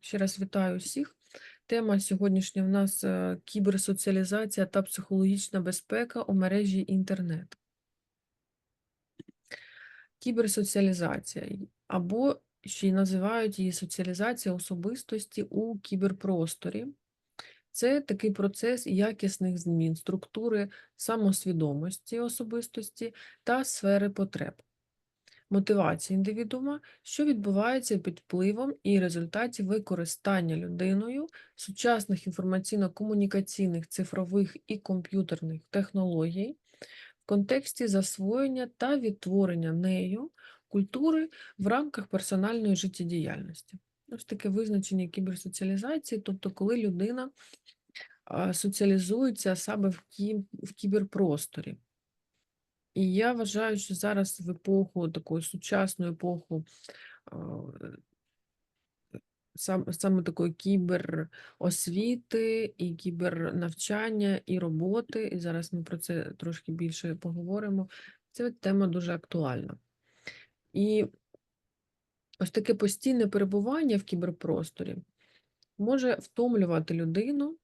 Ще раз вітаю всіх. Тема сьогоднішня в нас е, кіберсоціалізація та психологічна безпека у мережі інтернет. Кіберсоціалізація або ще й називають її соціалізація особистості у кіберпросторі. Це такий процес якісних змін структури самосвідомості особистості та сфери потреб мотивації індивідуума, що відбувається під впливом і результаті використання людиною сучасних інформаційно-комунікаційних цифрових і комп'ютерних технологій в контексті засвоєння та відтворення нею культури в рамках персональної життєдіяльності. Ось таке визначення кіберсоціалізації, тобто коли людина соціалізується саме в кіберпросторі. І я вважаю, що зараз в епоху, таку сучасну епоху, сам, саме такої кіберосвіти і кібернавчання, і роботи, і зараз ми про це трошки більше поговоримо. Ця тема дуже актуальна. І ось таке постійне перебування в кіберпросторі може втомлювати людину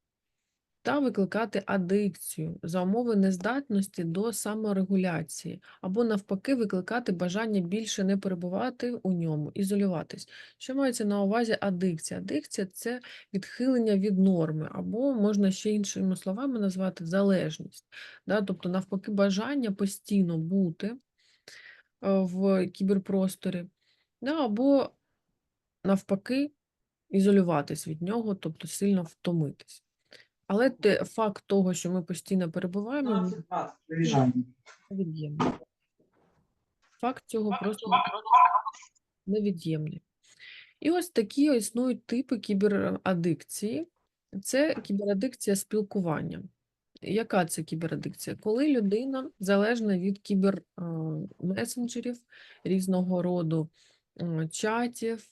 та викликати адикцію за умови нездатності до саморегуляції, або навпаки, викликати бажання більше не перебувати у ньому, ізолюватись. Що мається на увазі адикція? Адикція це відхилення від норми, або можна ще іншими словами назвати залежність. Да? Тобто, навпаки, бажання постійно бути е, в кіберпросторі, да? або навпаки, ізолюватись від нього, тобто сильно втомитись. Але те, факт того, що ми постійно перебуваємо, він 15-20, приїжджаємо. невід'ємний. Факт цього просто невід'ємний. І ось такі існують типи кіберадикції. Це кіберадикція спілкування. Яка це кіберадикція? Коли людина залежна від кібермесенджерів, різного роду чатів,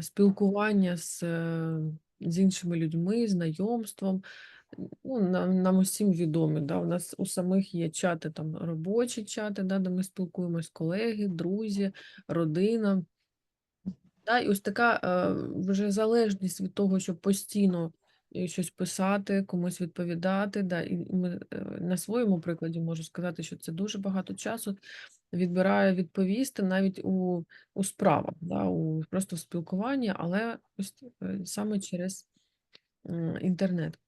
спілкування з, е, з іншими людьми, знайомством. Ну, нам, нам усім відомі, да? у нас у самих є чати, там робочі чати, да, де ми спілкуємось, колеги, друзі, родина. Да, і ось така е, вже залежність від того, щоб постійно е, щось писати, комусь відповідати. Да, і ми, е, на своєму прикладі можу сказати, що це дуже багато часу відбирає відповісти навіть у, у справах, да, у просто в спілкуванні, але ось е, саме через інтернет.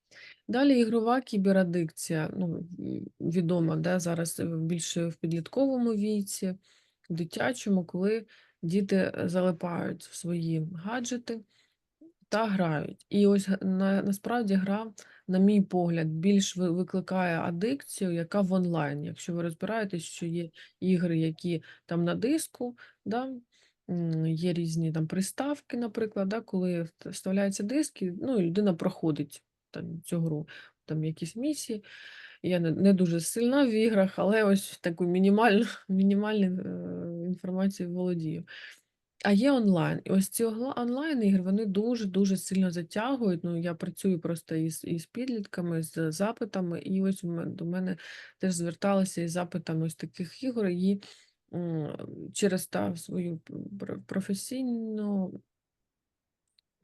Далі ігрова кіберадикція, ну, відома, да, зараз е, більше в підлітковому віці, в дитячому, коли діти е, залипають в свої гаджети та грають. І ось на, насправді гра, на мій погляд, більш викликає адикцію, яка в онлайн. Якщо ви розбираєтесь, що є ігри, які там на диску, да, є різні там приставки, наприклад, да, коли вставляються диски, ну і людина проходить там цю гру, там якісь місії. Я не, не дуже сильна в іграх, але ось таку мінімальну, мінімальну е, інформацію володію. А є онлайн. І ось ці онлайн-ігри, вони дуже-дуже сильно затягують. Ну, я працюю просто із, із підлітками, з запитами, і ось до мене теж зверталися із запитами ось таких ігор, і через та свою професійну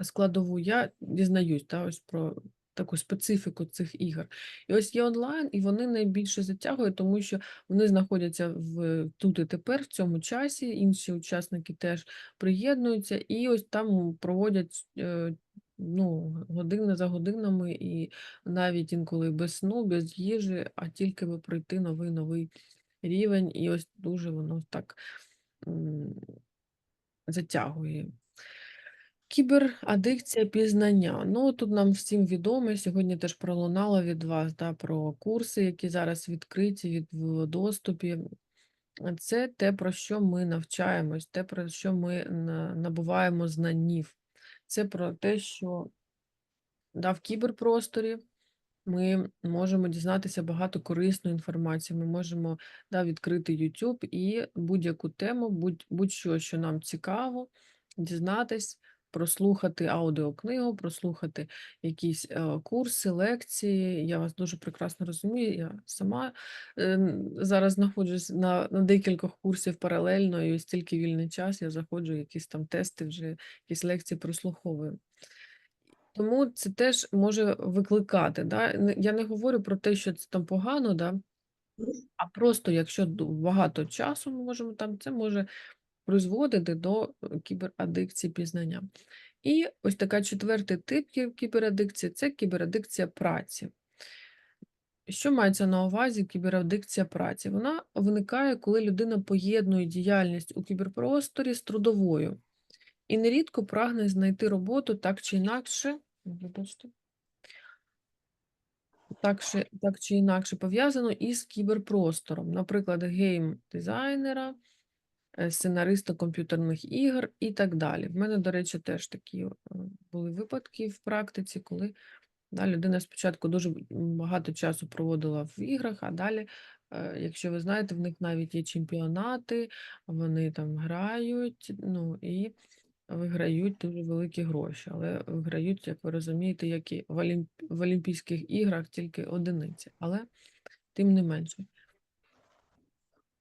складову я дізнаюсь та, ось про таку специфіку цих ігор. І ось є онлайн, і вони найбільше затягують, тому що вони знаходяться в тут і тепер, в цьому часі, інші учасники теж приєднуються, і ось там проводять е, ну, години за годинами, і навіть інколи без сну, без їжі, а тільки би пройти новий новий рівень, і ось дуже воно так затягує. Кіберадикція пізнання. Ну, тут нам всім відомо, сьогодні теж пролунало від вас да, про курси, які зараз відкриті від доступі. Це те, про що ми навчаємось, те, про що ми набуваємо знанів. Це про те, що да, в кіберпросторі ми можемо дізнатися багато корисної інформації. Ми можемо да, відкрити YouTube і будь-яку тему, будь- будь-що, що нам цікаво, дізнатись, прослухати аудіокнигу, прослухати якісь е, курси, лекції. Я вас дуже прекрасно розумію. Я сама е, зараз знаходжусь на, на декількох курсів паралельно, і ось тільки вільний час я заходжу, якісь там тести, вже якісь лекції прослуховую. Тому це теж може викликати. Да? Я не говорю про те, що це там погано, да? а просто якщо багато часу ми можемо там, це може призводити до е, кіберадикції пізнання. І ось така четвертий тип кіберадикції це кіберадикція праці. Що мається на увазі кіберадикція праці? Вона виникає, коли людина поєднує діяльність у кіберпросторі з трудовою і нерідко прагне знайти роботу так чи інакше. Вибачте. Так, чи, так чи інакше пов'язано із кіберпростором, наприклад, гейм-дизайнера, сценариста комп'ютерних ігор і так далі. В мене, до речі, теж такі е, були випадки в практиці, коли да, людина спочатку дуже багато часу проводила в іграх, а далі, е, якщо ви знаєте, в них навіть є чемпіонати, вони там грають, ну і виграють дуже великі гроші, але виграють, як ви розумієте, як і в Олімпійських іграх тільки одиниці, але тим не менше.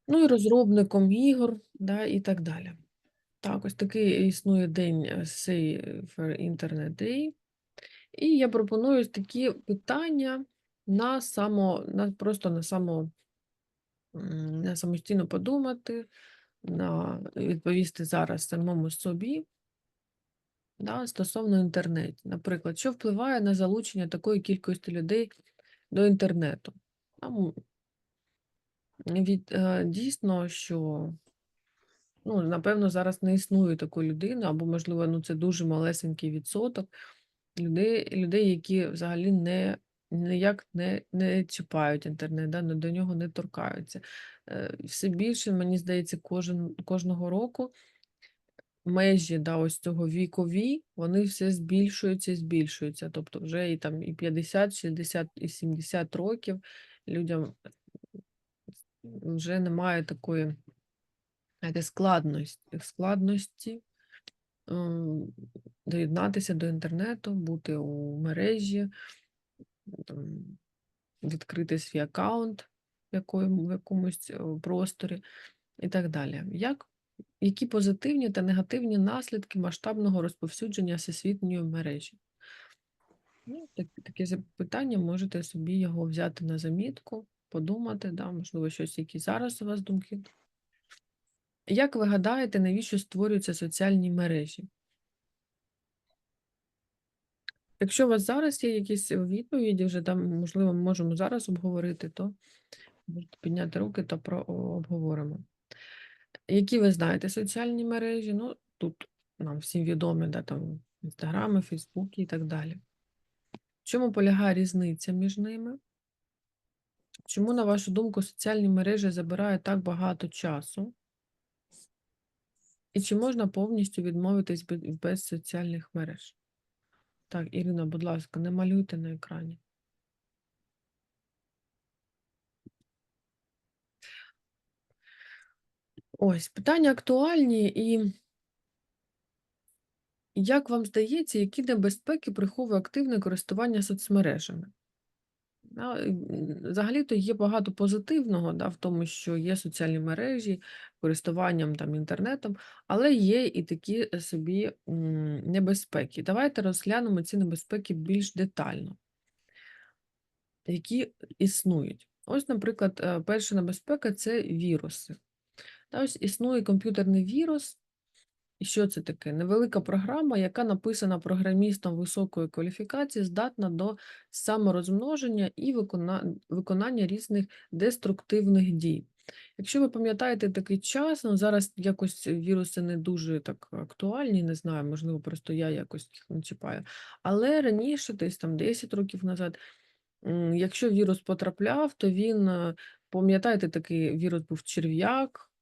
Ну і розробником ігор, да, і так далі. Так, ось такий існує день е, Safer Internet Day. І я пропоную такі питання на само, на, просто на само, на самостійно подумати, на відповісти зараз самому собі. Да, стосовно інтернету. Наприклад, що впливає на залучення такої кількості людей до інтернету? Там від, е, дійсно, що ну, напевно, зараз не існує такої людини, або, можливо, ну, це дуже малесенький відсоток людей, людей які взагалі не, ніяк не, не чіпають інтернет, да, до нього не торкаються. Е, Все більше, мені здається, кожен, кожного року межі да, ось цього вікові, вони все збільшуються і збільшуються. Тобто вже і там і 50, 60, і 70 років людям вже немає такої складності, складності ем, доєднатися до інтернету, бути у мережі, там, відкрити свій аккаунт в в якомусь е, просторі і так далі. Як, які позитивні та негативні наслідки масштабного розповсюдження всесвітньої мережі? Ну, так, таке запитання, можете собі його взяти на замітку, подумати, да, можливо, щось, які зараз у вас думки. Як ви гадаєте, навіщо створюються соціальні мережі? Якщо у вас зараз є якісь відповіді, вже там, можливо, ми можемо зараз обговорити, то можете підняти руки та про обговоримо. Які ви знаєте соціальні мережі? Ну, тут нам всім відомі, да, там інстаграми, фейсбуки і так далі. В чому полягає різниця між ними? Чому, на вашу думку, соціальні мережі забирають так багато часу? І чи можна повністю відмовитись без соціальних мереж? Так, Ірина, будь ласка, не малюйте на екрані. Ось, питання актуальні, і як вам здається, які небезпеки приховує активне користування соцмережами? Взагалі-то є багато позитивного да, в тому, що є соціальні мережі, користуванням там, інтернетом, але є і такі е, собі небезпеки. Давайте розглянемо ці небезпеки більш детально, які існують. Ось, наприклад, е, перша небезпека це віруси. Та ось існує комп'ютерний вірус. Що це таке? Невелика програма, яка написана програмістом високої кваліфікації, здатна до саморозмноження і викона- виконання різних деструктивних дій. Якщо ви пам'ятаєте такий час, ну зараз якось віруси не дуже так актуальні, не знаю, можливо, просто я якось їх не чіпаю. Але раніше, десь там 10 років назад, якщо вірус потрапляв, то він, е, пам'ятаєте, такий вірус був черв'як.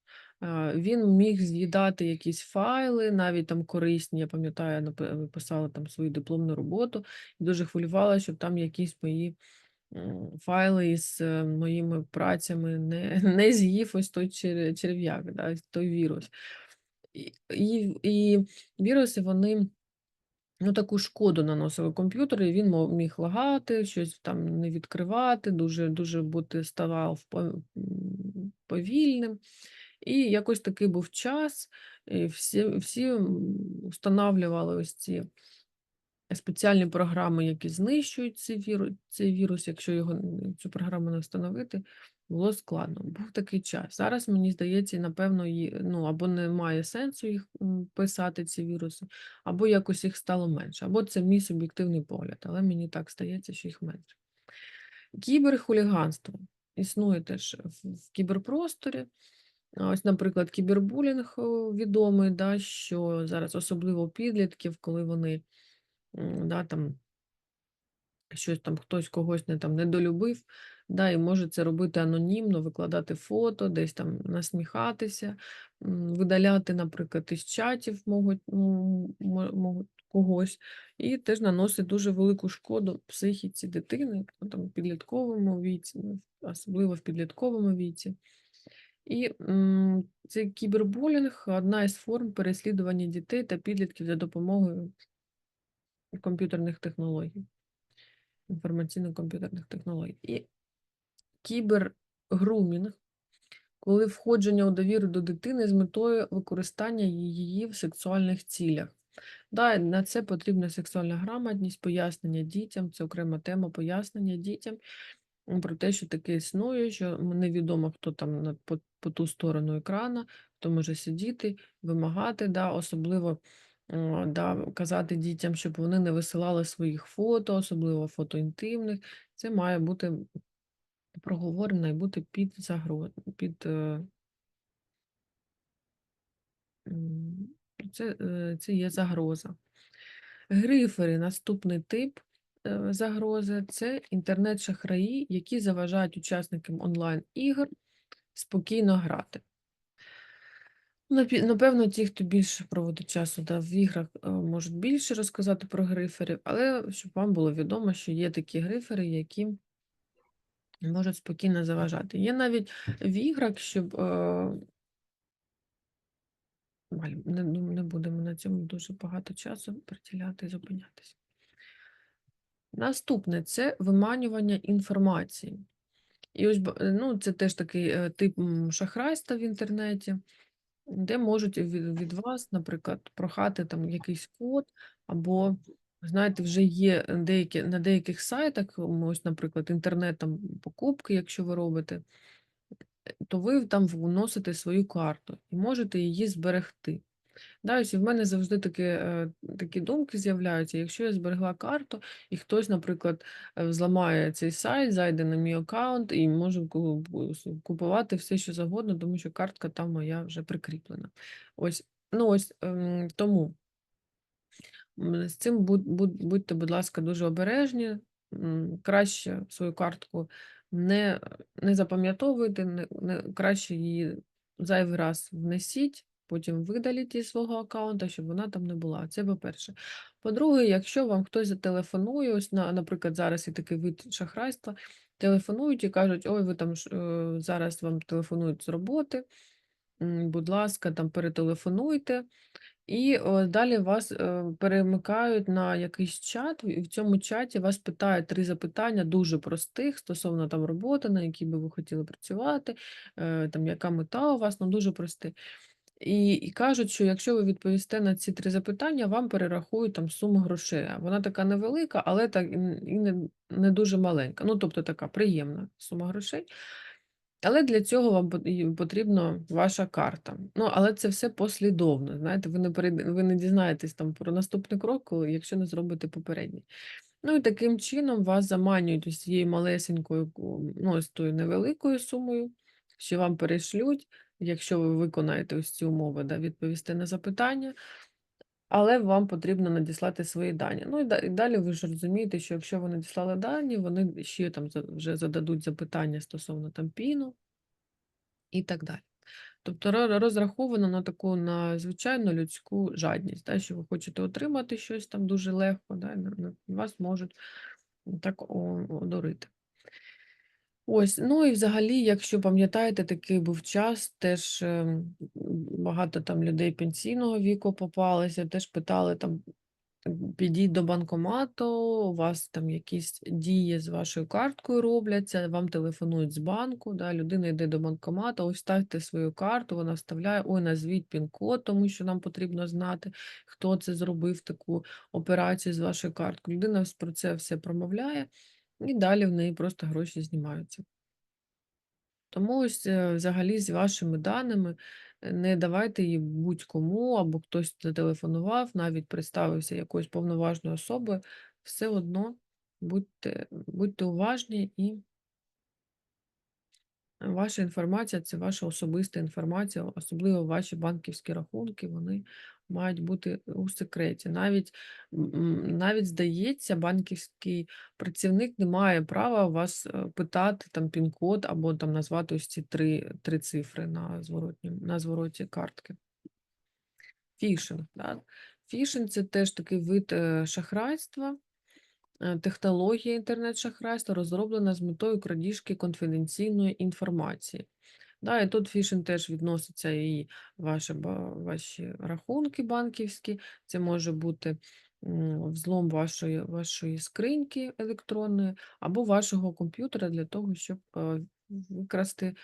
А, Він міг з'їдати якісь файли, навіть там корисні. Я пам'ятаю, я писала там свою дипломну роботу і дуже хвилювала, щоб там якісь мої файли із е, моїми працями не, не з'їв ось той черв'як, да, той вірус. І, і, і віруси вони ну, таку шкоду наносили комп'ютеру, і він міг лагати, щось там не відкривати, дуже дуже бути ставав повільним. І якось такий був час, і всі всі, встановлювали ось ці спеціальні програми, які знищують цей віру цей вірус, якщо його цю програму не встановити, було складно. Був такий час. Зараз, мені здається, напевно, ну, або немає сенсу їх, писати, ці віруси, або якось їх стало менше, або це мій суб'єктивний погляд, але мені так здається, що їх менше. Кіберхуліганство існує теж в кіберпросторі. Ось, наприклад, кібербулінг, відомий, да, що зараз особливо підлітків, коли вони, да, там щось там хтось когось не там недолюбив, да, і може це робити анонімно, викладати фото, десь там насміхатися, видаляти, наприклад, із чатів можуть, можуть когось, і теж наносить дуже велику шкоду психіці дитини, ну, там, підлітковому віці, ну, особливо в підлітковому віці. І, цей кібербулінг- одна із форм переслідування дітей та підлітків за допомогою комп'ютерних технологій, інформаційно-комп'ютерних технологій. І кібергрумінг, коли входження у довіру до дитини з метою використання її в сексуальних цілях. Да, на це потрібна сексуальна грамотність, пояснення дітям, це окрема тема пояснення дітям, про те, що таке існує, що невідомо, хто там на по по ту сторону екрана, хто може сидіти, вимагати, да, особливо, да, казати дітям, щоб вони не висилали своїх фото, особливо фото інтимних. Це має бути проговорено і бути під загро під, е це, е, це є загроза. Грифери- наступний тип, загрози, це інтернет-шахраї, які заважають учасникам онлайн-ігор спокійно грати. Напевно, ті, хто більше проводить часу, да, в іграх, е, можуть більше розказати про гриферів, але щоб вам було відомо, що є такі грифери, які можуть спокійно заважати. Є навіть в іграх, щоб, е не ну, не будемо на цьому дуже багато часу приділяти і зупинятися. Наступне- це виманювання інформації. І ось е, ну, це теж такий, е, тип, шахрайства в інтернеті, де можуть від вас, наприклад, прохати там якийсь код, або, знаєте, вже є деякі на деяких сайтах, ось, наприклад, інтернет там покупки, якщо ви робите, е, то ви там вносите свою карту і можете її зберегти. Да, і в мене завжди таке, е, такі думки з'являються. Якщо я зберегла карту, і хтось, наприклад, е, взламає цей сайт, зайде на мій аккаунт і може купувати все, що завгодно, тому що картка там моя вже прикріплена. Ось, ну ось, ем, тому з цим буд буд будьте, будь ласка, дуже обережні. Краще свою картку не не запам'ятовуйте, не не краще її зайвий раз внесіть, потім видаліть із свого аккаунта, щоб вона там не була. Це по-перше. По-друге, якщо вам хтось зателефонує, ось, на наприклад, зараз є такий вид шахрайства, телефонують і кажуть: "Ой, ви там е, зараз вам телефонують з роботи, будь ласка, там перетелефонуйте". І, о, далі вас, е, перемикають на якийсь чат, і в цьому чаті вас питають 3 запитання дуже простих стосовно там роботи, на якій би ви хотіли працювати, е, там яка мета у вас, ну дуже прості. І і кажуть, що якщо ви відповісте на ці 3 запитання, вам перерахують там суму грошей. Вона така невелика, але так і не не дуже маленька. Ну, тобто така приємна сума грошей. Але для цього вам потрібна ваша карта. Ну, але це все послідовно. Знаєте, ви не ви не дізнаєтесь там про наступний крок, якщо не зробите попередній. Ну і таким чином вас заманюють ось цією малесенькою, ну, ось тою невеликою сумою, що вам перешлють, якщо ви виконаєте ось ці умови, да, відповісте на запитання, але вам потрібно надіслати свої дані. Ну і далі ви ж розумієте, що якщо ви надіслали дані, вони ще там вже зададуть запитання стосовно там ПІНу і так далі. Тобто розраховано на таку, на звичайну людську жадність, да, що ви хочете отримати щось там дуже легко, да, вас можуть так одурити. Ось, ну і взагалі, якщо пам'ятаєте, такий був час, теж, ем, багато там людей пенсійного віку попалося, теж питали там підіть до банкомату, у вас там якісь дії з вашою карткою робляться, вам телефонують з банку, да, людина йде до банкомату, ось ставте свою карту, вона вставляє, ой, назвіть пін-код, тому що нам потрібно знати, хто це зробив таку операцію з вашою карткою. Людина про це все промовляє, і далі в неї просто гроші знімаються. Тому ось е, взагалі з вашими даними е, не давайте її будь-кому, або хтось зателефонував, навіть представився якоюсь повноважною особою, все одно будьте, будьте уважні і Ваша інформація це ваша особиста інформація, особливо ваші банківські рахунки, вони мають бути у секреті. Навіть, навіть здається, банківський працівник не має права вас е, питати там пін-код або там назвати ось ці три, три цифри на зворотні, на звороті картки. Фішинг. Да? Фішинг це теж такий вид е, шахрайства. Е, Технологія інтернет-шахрайства розроблена з метою крадіжки конфіденційної інформації. Да, і тут фішинг теж відноситься і ваші, ваші рахунки банківські. Це може бути взлом вашої, вашої скриньки електронної або вашого комп'ютера для того, щоб е, викрасти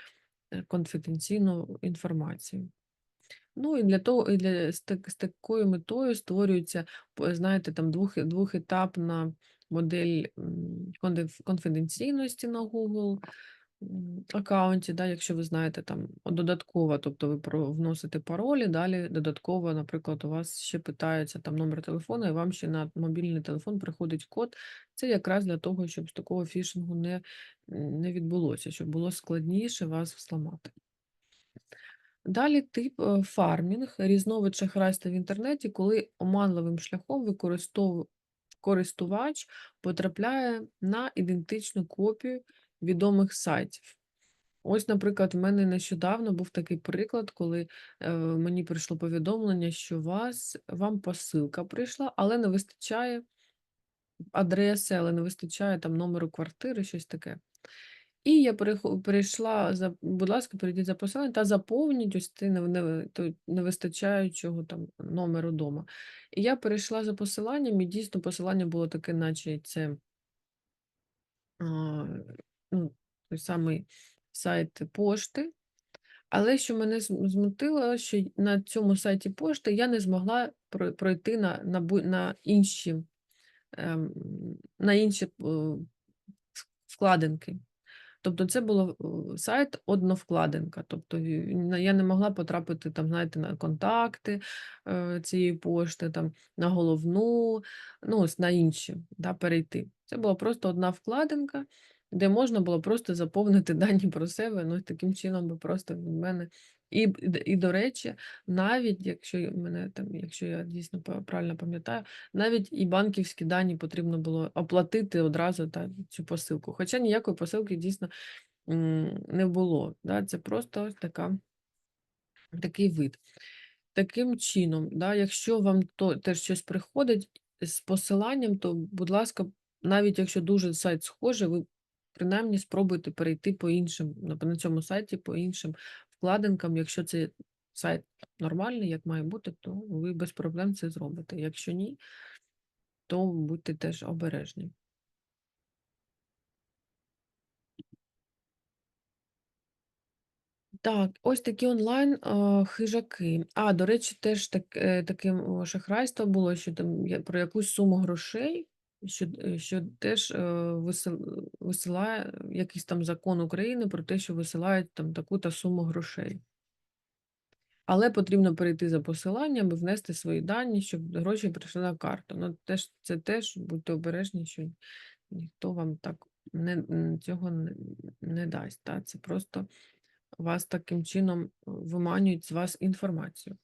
е, конфіденційну інформацію. Ну і для того, і для з, так, з такою метою створюється, знаєте, там двох, двохетапна модель конфіденційності на Google аккаунті, да, якщо ви знаєте там додатково, тобто ви вносите паролі, далі додатково, наприклад, у вас ще питається там номер телефону, і вам ще на мобільний телефон приходить код. Це якраз для того, щоб з такого фішингу не, не відбулося, щоб було складніше вас взламати. Далі тип е, фармінг, різновид шахрайства в інтернеті, коли оманливим шляхом використов... користувач потрапляє на ідентичну копію відомих сайтів. Ось, наприклад, в мене нещодавно був такий приклад, коли е, мені прийшло повідомлення, що вас, вам посилка прийшла, але не вистачає адреси, але не вистачає там номеру квартири, щось таке. І я перейшла, за, будь ласка, перейдіть за посилання та заповніть ось цей не, не, той невистачаючого там номеру дома. І я перейшла за посиланням, і дійсно посилання було таке, наче це а, ну, той самий сайт пошти. Але що мене зм- змутило, що на цьому сайті пошти я не змогла про- пройти на, на, на інші, ем, на інші вкладинки. Тобто це було е, сайт одновкладинка. Тобто я не могла потрапити там, знаєте, на контакти е, цієї пошти, там, на головну, ну, ось на інші, да, перейти. Це була просто одна вкладинка, де можна було просто заповнити дані про себе. Ну, таким чином би просто від мене. І, і, до речі, навіть якщо мене там, якщо я дійсно правильно пам'ятаю, навіть і банківські дані потрібно було оплатити одразу та, цю посилку. Хоча ніякої посилки дійсно не було. Да? Це просто ось така, такий вид. Таким чином, да, якщо вам то, теж щось приходить з посиланням, то, будь ласка, навіть якщо дуже сайт схожий, ви принаймні спробуйте перейти по іншим, на, цьому сайті по іншим вкладинкам. Якщо це сайт нормальний, як має бути, то ви без проблем це зробите. Якщо ні, то будьте теж обережні. Так, ось такі онлайн е, хижаки. А, до речі, теж так, е, таке шахрайство було, що там про якусь суму грошей, що, е, що теж е, висил- висилає якийсь там закон України про те, що висилають там таку-то суму грошей. Але потрібно перейти за посиланням і внести свої дані, щоб гроші прийшли на карту. Ну, теж, це теж будьте обережні, що ніхто вам так не, цього не, не дасть. Та? Це просто вас таким чином виманюють з вас інформацію.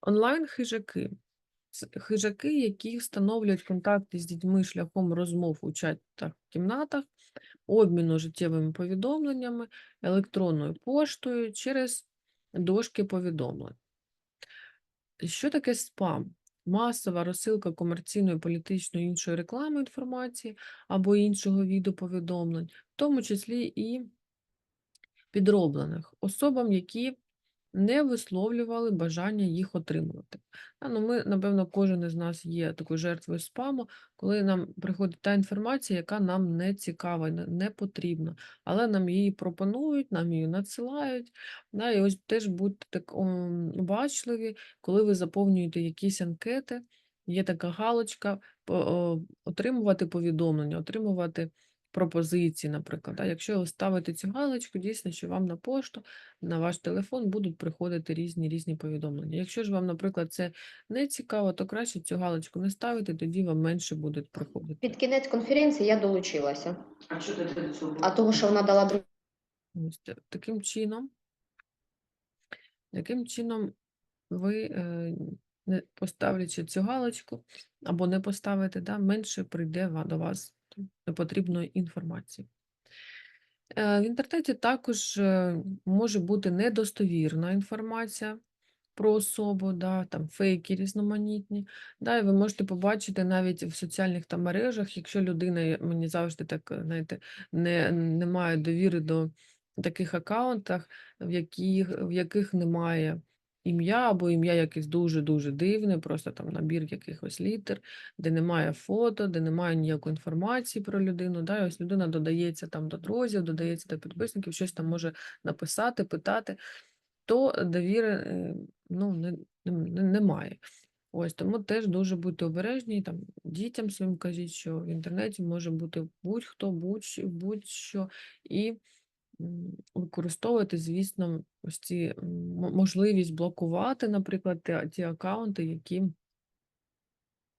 Онлайн-хижаки. Це Хижаки, які встановлюють контакти з дітьми шляхом розмов у чатах кімнатах, обміну життєвими повідомленнями, електронною поштою через дошки повідомлень. Що таке спам? Масова розсилка комерційної, політичної іншої реклами інформації або іншого віду повідомлень, в тому числі і підроблених особам, які не висловлювали бажання їх отримувати. Ну, ми, напевно, кожен із нас є такою жертвою спаму, коли нам приходить та інформація, яка нам не цікава, не, потрібна, але нам її пропонують, нам її надсилають. Да, і ось теж будьте так обачливі, коли ви заповнюєте якісь анкети, є така галочка отримувати повідомлення, отримувати пропозиції, наприклад. Да? Якщо ви ставите цю галочку, дійсно, що вам на пошту, на ваш телефон будуть приходити різні різні повідомлення. Якщо ж вам, наприклад, це не цікаво, то краще цю галочку не ставити, тоді вам менше будуть приходити. Під кінець конференції я долучилася. А що ти до цього? А того, що вона дала друг- Ось таким чином, таким чином ви, е, не поставлячи цю галочку або не поставите, да, менше прийде до вас непотрібної інформації. Е, В інтернеті також е, може бути недостовірна інформація про особу, да, там фейки різноманітні. Да, і ви можете побачити навіть в соціальних там мережах, якщо людина, мені завжди так, е, знаєте, не, не має довіри до таких аккаунтах, в яких, в яких немає ім'я або ім'я якесь дуже-дуже дивне, просто там набір якихось літер, де немає фото, де немає ніякої інформації про людину. Да, і ось людина додається там до друзів, додається до підписників, щось там може написати, питати, то довіри е, ну, не, не, не- немає. Ось тому теж дуже будьте обережні, там дітям своїм кажіть, що в інтернеті може бути будь-хто, будь-що, будь-що, і використовувати, звісно, ось ці можливість блокувати, наприклад, ті, аккаунти, які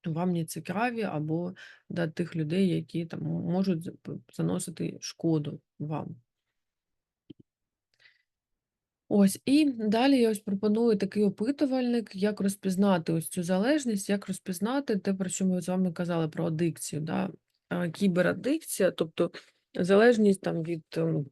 вам не цікаві, або да, тих людей, які там можуть заносити шкоду вам. Ось, і далі я ось пропоную такий опитувальник, як розпізнати ось цю залежність, як розпізнати те, про що ми з вами казали, про адикцію, да? кіберадикція, тобто залежність там від, ем,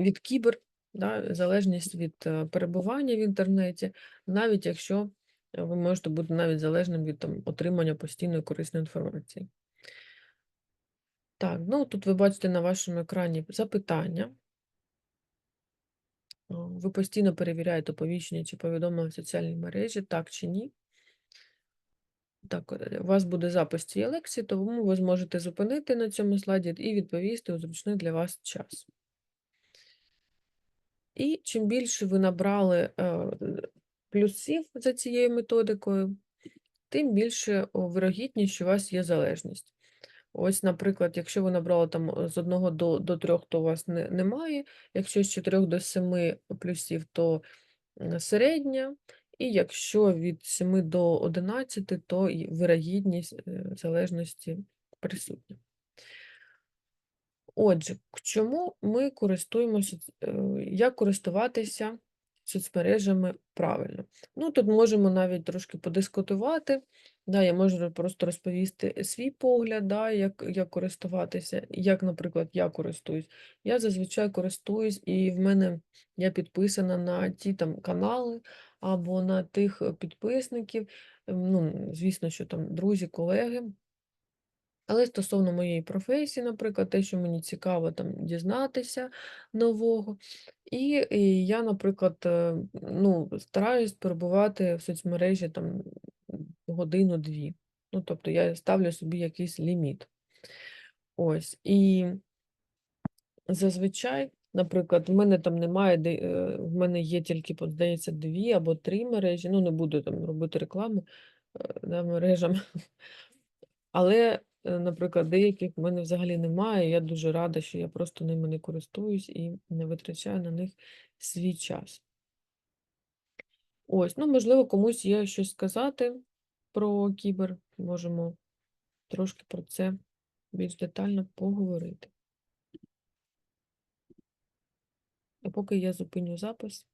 від кібер, да? залежність від е, перебування в інтернеті, навіть якщо е, ви можете бути навіть залежним від там, отримання постійної корисної інформації. Так, ну тут ви бачите на вашому екрані запитання. Ви постійно перевіряєте оповіщення чи повідомлення в соціальній мережі, так чи ні. Так, е, у вас буде запис цієї лекції, тому ви зможете зупинити на цьому слайді і відповісти у зручний для вас час. І чим більше ви набрали е, плюсів за цією методикою, тим більше вирогідність, що у вас є залежність. Ось, наприклад, якщо ви набрали там е, з 1 до, до 3, то у вас не, немає. Якщо з 4 до 7 плюсів, то середня. І якщо від 7 до 11, то вирогідність е, залежності присутня. Отже, к чому ми користуємося, е, як користуватися соцмережами правильно? Ну, тут можемо навіть трошки подискутувати. Да, я можу просто розповісти свій погляд, да, як, як користуватися, як, наприклад, я користуюсь. Я зазвичай користуюсь, і в мене я підписана на ті там канали або на тих е, підписників. ем, Ну, звісно, що там друзі, колеги. Але стосовно моєї професії, наприклад, те, що мені цікаво там дізнатися нового. І, і я, наприклад, е, ну, стараюсь перебувати в соцмережі там годину-дві. Ну, тобто я ставлю собі якийсь ліміт. Ось. І зазвичай, наприклад, в мене там немає, е, в мене є тільки, здається, дві або три мережі. Ну, не буду там робити рекламу е, да, мережам. Але, наприклад, деяких в мене взагалі немає. Я дуже рада, що я просто ними не користуюсь і не витрачаю на них свій час. Ось, ну, можливо, комусь є щось сказати про кібер. Можемо трошки про це більш детально поговорити. А поки я зупиню запис.